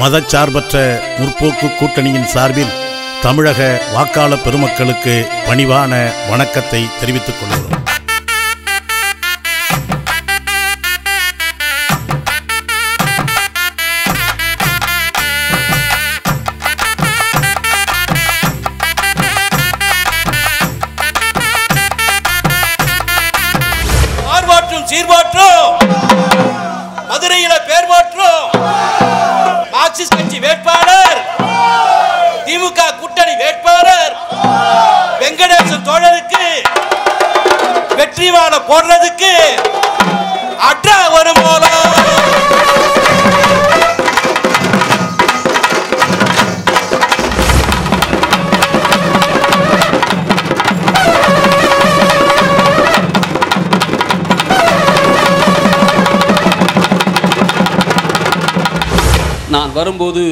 மதச்சார்பற்ற முற்போக்கு கூட்டணியின் சார்பில் தமிழக வாக்காளர் பெருமக்களுக்கு பணிவான வணக்கத்தை தெரிவித்துக் கொள்கிறோம். போடுறதுக்கு அட்ரா வரும் போலாம் நான் வரும்போது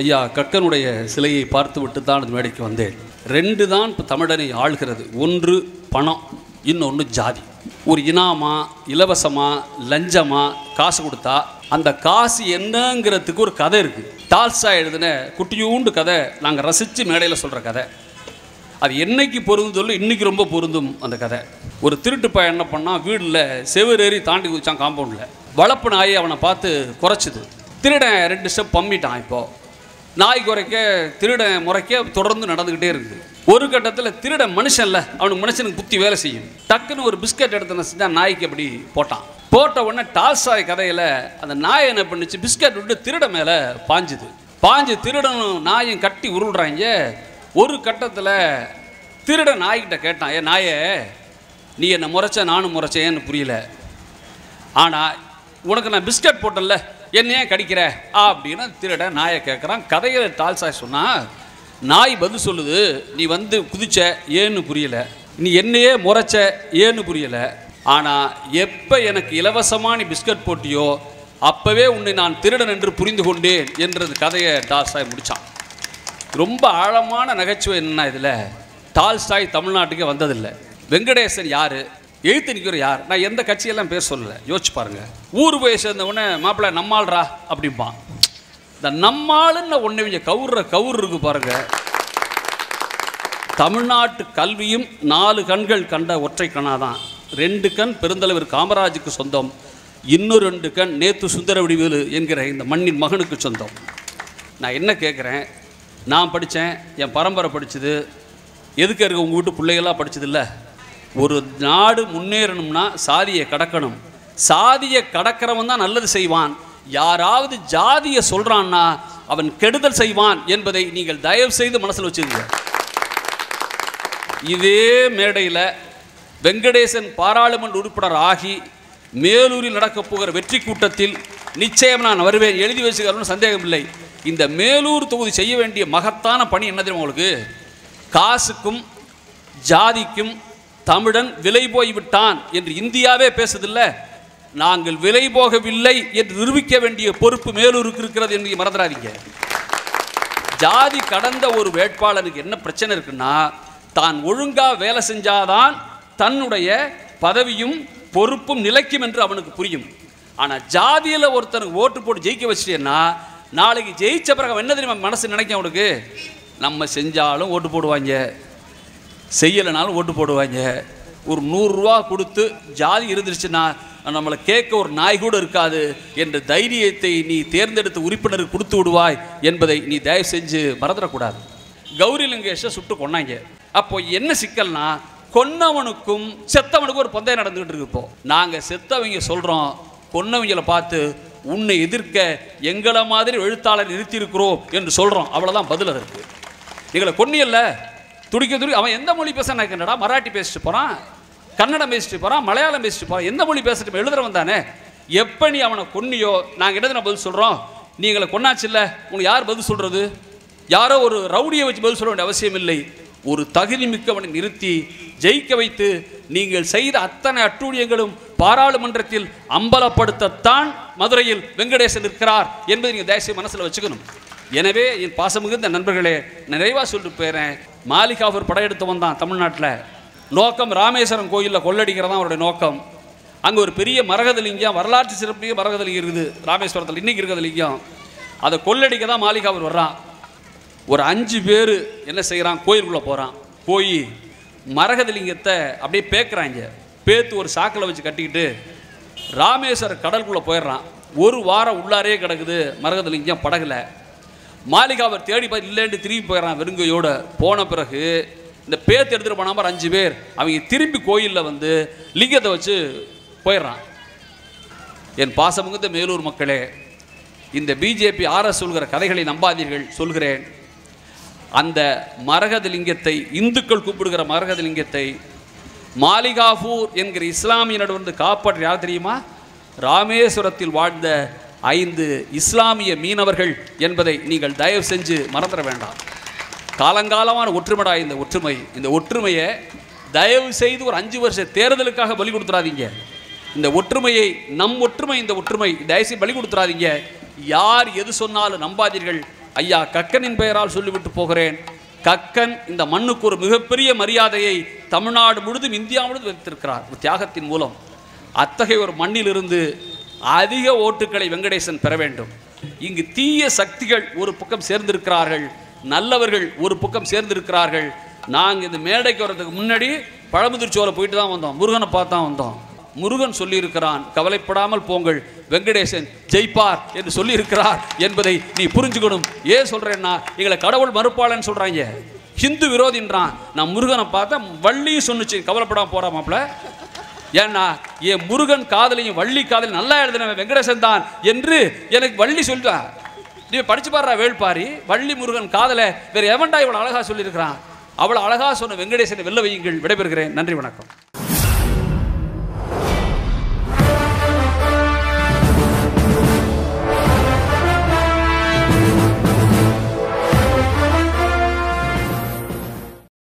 ஐயா கக்கனுடைய சிலையை பார்த்துவிட்டு தான் அது மேடைக்கு வந்தேன். ரெண்டு தான் இப்போ தமிழனை ஆள்கிறது. ஒன்று பணம் இன்னொன்று ஜாதி. ஒரு இனாமா இலவசமா லஞ்சமா காசு கொடுத்தா அந்த காசு என்னங்கிறதுக்கு ஒரு கதை இருக்குது டால்ஸா எழுதின குட்டியூண்டு கதை நாங்கள் ரசித்து மேடையில் சொல்கிற கதை. அது என்னைக்கு பொருந்தும் சொல்லி இன்னைக்கு ரொம்ப பொருந்தும் அந்த கதை. ஒரு திருட்டு பையன் என்ன பண்ணால் வீடில் செவரேறி தாண்டி குதிச்சான் காம்பவுண்டில். வளர்ப்பு நாயை அவனை பார்த்து குறைச்சிது. திருடன் ரெண்டு ஸ்டெப் பம்மிட்டான் இப்போது நாய் குறைக்க திருடன் முறைக்க தொடர்ந்து நடந்துக்கிட்டே இருக்குது. ஒரு கட்டத்தில் திருடன் மனுஷன்ல அவனுக்கு மனுஷனுக்கு புத்தி வேலை செய்யும். டக்குன்னு ஒரு பிஸ்கட் எடுத்து என்ன நாய்க்கு அப்படி போட்டான்? போட்ட உடனே டால்சாய் கதையில் அந்த நாய் என்ன பண்ணுச்சு? பிஸ்கட் விட்டு திருட மேலே பாஞ்சுது. பாஞ்சு திருடனும் நாயும் கட்டி உருள்றாங்க ஒரு கட்டத்தில் திருட நாய்கிட்ட கேட்டான் ஏ நாயே நீ என்னை முறைச்ச? நானும் முறைச்சேன்னு புரியல. ஆனால் உனக்கு நான் பிஸ்கட் போட்டேன்ல என்ன ஏன் கடிக்கிற அப்படின்னு திருட நாயை கேட்குறான் கதையில் டால்சாய் சொன்னா நாய் பதில் சொல்லுது நீ வந்து குதிச்ச ஏன்னு புரியல. நீ என்னையே முறைச்ச ஏன்னு புரியல. ஆனால் எப்போ எனக்கு இலவசமாக நீ பிஸ்கட் போட்டியோ அப்போவே உன்னை நான் திருடன் என்று புரிந்து கொண்டேன் என்றது கதையை டால்ஸ்டாய் முடித்தான் ரொம்ப ஆழமான நகைச்சுவை என்னன்னா இதில் டால்ஸ்டாய் தமிழ்நாட்டுக்கே வந்ததில்லை. வெங்கடேசன் யார்? எழுத்து நிற்கிற யார்? நான் எந்த கட்சியெல்லாம் பேர் சொல்லலை. யோசிச்சு பாருங்கள் ஊர் போய் சேர்ந்தவொடனே மாப்பிள்ளை நம்மாள்ரா அப்படிம்பான். இந்த நம்மாளுன்னு ஒன்று இவங்க கவுர்ற கவுர் இருக்கு பாருங்க. தமிழ்நாட்டு கல்வியும் நாலு கண்கள் கண்ட ஒற்றை கணாதான் ரெண்டு கண் பெருந்தலைவர் காமராஜுக்கு சொந்தம். இன்னும் ரெண்டு கண் நேத்து சுந்தர வடிவேலு என்கிற இந்த மண்ணின் மகனுக்கு சொந்தம். நான் என்ன கேட்குறேன் நான் படித்தேன் என் பரம்பரை படித்தது எதுக்கு இருக்க உங்கள் வீட்டு பிள்ளைகளாக படிச்சதில்ல? ஒரு நாடு முன்னேறணும்னா சாதியை கடக்கணும். சாதியை கடக்கிறவன் தான் நல்லது செய்வான். யாராவது ஜாதியை சொல்கிறான்னா அவன் கெடுதல் செய்வான் என்பதை நீங்கள் தயவு செய்து மனசில் வச்சுருங்க இதே மேடையில் வெங்கடேசன் பாராளுமன்ற உறுப்பினர் ஆகி மேலூரில் நடக்கப் போகிற வெற்றி கூட்டத்தில் நிச்சயம் நான் வருவேன் எழுதி வச்சுக்கிறோன்னு சந்தேகம் இல்லை. இந்த மேலூர் தொகுதி செய்ய வேண்டிய மகத்தான பணி என்ன உங்களுக்கு? காசுக்கும் ஜாதிக்கும் தமிழன் விலை போய்விட்டான் என்று இந்தியாவே பேசுதில்ல? நாங்கள் விலை போகவில்லை என்று நிரூபிக்க வேண்டிய பொறுப்பு மேலூருக்கு இருக்கிறது என்று மறந்துடாதீங்க. ஜாதி கடந்த ஒரு வேட்பாளருக்கு என்ன பிரச்சனை இருக்குன்னா தான் ஒழுங்காக வேலை செஞ்சாதான் தன்னுடைய பதவியும் பொறுப்பும் நிலைக்கும் என்று அவனுக்கு புரியும். ஆனால் ஜாதியில் ஒருத்தனுக்கு ஓட்டு போட்டு ஜெயிக்க வச்சிட்டேன்னா நாளைக்கு ஜெயிச்ச பிறகு என்ன தெரியுமா மனசு நினைக்கும் அவனுக்கு? நம்ம செஞ்சாலும் ஓட்டு போடுவாங்க. செய்யலைனாலும் ஓட்டு போடுவாங்க. ஒரு நூறுரூவா கொடுத்து ஜாதி இருந்துருச்சுன்னா நம்மளை கேட்க ஒரு நாய் கூட இருக்காது என்ற தைரியத்தை நீ தேர்ந்தெடுத்த உறுப்பினருக்கு கொடுத்து விடுவாய் என்பதை நீ தயவு செஞ்சு மறந்துடக்கூடாது. கௌரி லிங்கேஷை சுட்டு கொண்டாங்க அப்போ என்ன சிக்கல்னா கொன்னவனுக்கும் செத்தவனுக்கும் ஒரு பந்தயம் நடந்துகிட்டு இருக்கு இப்போ. நாங்கள் செத்தவங்க சொல்கிறோம் கொன்னவங்களை பார்த்து உன்னை எதிர்க்க எங்களை மாதிரி எழுத்தாளர் நிறுத்தியிருக்கிறோம் என்று சொல்கிறோம் அவ்வளோதான் பதில் அதற்கு. எங்களை கொன்னியல்ல துடிக்க துடி அவன் எந்த மொழி பேச எனக்கு என்னடா மராட்டி பேசிட்டு போகிறான் கன்னடம் பேசிட்டு போகிறான் மலையாளம் பேசிட்டு போகிறான் எந்த மொழி பேசிட்டு எழுதுறவன் தானே. எப்போ நீ அவனை கொன்னியோ நாங்கள் என்ன பதில் சொல்கிறோம் நீ எங்களை கொன்னாச்சு இல்லை? உனக்கு யார் பதில் சொல்கிறது யாரோ ஒரு ரவுடியை வச்சு பதில் சொல்ல வேண்டிய அவசியம் இல்லை. ஒரு தகுதி மிக்கவனை நிறுத்தி ஜெயிக்க வைத்து நீங்கள் செய்த அத்தனை அட்டூழியங்களும் பாராளுமன்றத்தில் அம்பலப்படுத்தத்தான் மதுரையில் வெங்கடேசன் இருக்கிறார் என்பதை நீங்கள் தேசிய மனசில் வச்சுக்கணும். எனவே என் பாசமிகுந்த நண்பர்களே நிறைவாக சொல்லிட்டு போயிறேன். மாலிகாஃபர் படையெடுத்து வந்தான் தமிழ்நாட்டில். நோக்கம் ராமேஸ்வரம் கோயிலில் கொள்ளடிக்கிறதான் அவருடைய நோக்கம். அங்கே ஒரு பெரிய மரகத லிங்கம் வரலாற்று சிறப்புடைய மரகத லிங்கம் இருக்குது. ராமேஸ்வரத்தில் இன்னைக்கு இருக்கிற லிங்கம். அதை கொள்ளடிக்க தான் மாளிகாவர் வர்றான். ஒரு அஞ்சு பேர் என்ன செய்கிறான் கோயிலுக்குள்ளே போகிறான் போய் மரகதலிங்கத்தை அப்படியே பேக்குறாங்க. பேத்து ஒரு சாக்கில் வச்சு கட்டிக்கிட்டு ராமேஸ்வர கடலுக்குள்ளே போயிடுறான். ஒரு வாரம் உள்ளாரே கிடக்குது. மரகதலிங்கம் படகுல. மாளிகாவர் தேடி பார்த்து இல்லைன்ட்டு திரும்பி போயிடறான் வெறுங்கையோடு. போன பிறகு இந்த பேத்து எடுத்துகிட்டு போன மாதிரி அஞ்சு பேர் அவங்க திரும்பி கோயிலில் வந்து லிங்கத்தை வச்சு போயிடுறான். என் பாசமிகுந்த மேலூர் மக்களே இந்த பிஜேபி ஆர்எஸ் சொல்கிற கதைகளை நம்பாதீர்கள் சொல்கிறேன். அந்த மரகத லிங்கத்தை இந்துக்கள் கூப்பிடுகிற மரகத லிங்கத்தை மாலிகாபூர் என்கிற இஸ்லாமிய வந்து காப்பாற்ற யார் தெரியுமா? ராமேஸ்வரத்தில் வாழ்ந்த ஐந்து இஸ்லாமிய மீனவர்கள் என்பதை நீங்கள் தயவு செஞ்சு மறந்துட வேண்டாம். காலங்காலமான ஒற்றுமைடா இந்த ஒற்றுமை. இந்த ஒற்றுமையை தயவு செய்து ஒரு அஞ்சு வருஷ தேர்தலுக்காக பலி கொடுத்துறாதீங்க இந்த ஒற்றுமையை நம் ஒற்றுமை இந்த ஒற்றுமை தயவுசெய்து பலி கொடுத்துறாதீங்க யார் எது சொன்னாலும் நம்பாதீர்கள். ஐயா கக்கனின் பெயரால் சொல்லிவிட்டு போகிறேன். கக்கன் இந்த மண்ணுக்கு ஒரு மிகப்பெரிய மரியாதையை தமிழ்நாடு முழுதும் இந்தியா முழுதும் வைத்திருக்கிறார். தியாகத்தின் மூலம். அத்தகைய ஒரு மண்ணிலிருந்து அதிக ஓட்டுகளை வெங்கடேசன் பெற வேண்டும். இங்கு தீய சக்திகள் ஒரு பக்கம் சேர்ந்திருக்கிறார்கள். நல்லவர்கள் ஒரு பக்கம் சேர்ந்திருக்கிறார்கள். நாங்கள் இந்த மேடைக்கு வர்றதுக்கு முன்னாடி பழமுதிர்ச்சோலை போயிட்டு தான் வந்தோம். முருகனை பார்த்து தான் வந்தோம். முருகன் சொல்லியிருக்கிறான் கவலைப்படாமல் போங்கள். வெங்கடேசன் ஜெயிப்பார் என்று சொல்லியிருக்கிறார் என்பதை நீ புரிஞ்சுக்கணும். ஏன் சொல்கிறேன்னா எங்களை கடவுள் மறுப்பாளன்னு சொல்கிறாங்க ஹிந்து விரோதின்றான். நான் முருகனை பார்த்தா வள்ளியும் சொன்னுச்சு. கவலைப்படாம போகிறா மாப்ள ஏன்னா என் முருகன் காதலையும் வள்ளி காதலையும் நல்லா எழுதினவன் வெங்கடேசன் தான் என்று எனக்கு வள்ளி சொல்லிட்டான் நீ படிச்சு பாடுறா வேள்பாரி வள்ளி முருகன் காதலை வேற எவன்டா இவ்வளவு அழகா சொல்லியிருக்கிறான்? அவ்வளவு அழகா சொன்ன வெங்கடேசனை வெல்ல வையுங்கள். விடைபெறுகிறேன். நன்றி வணக்கம்.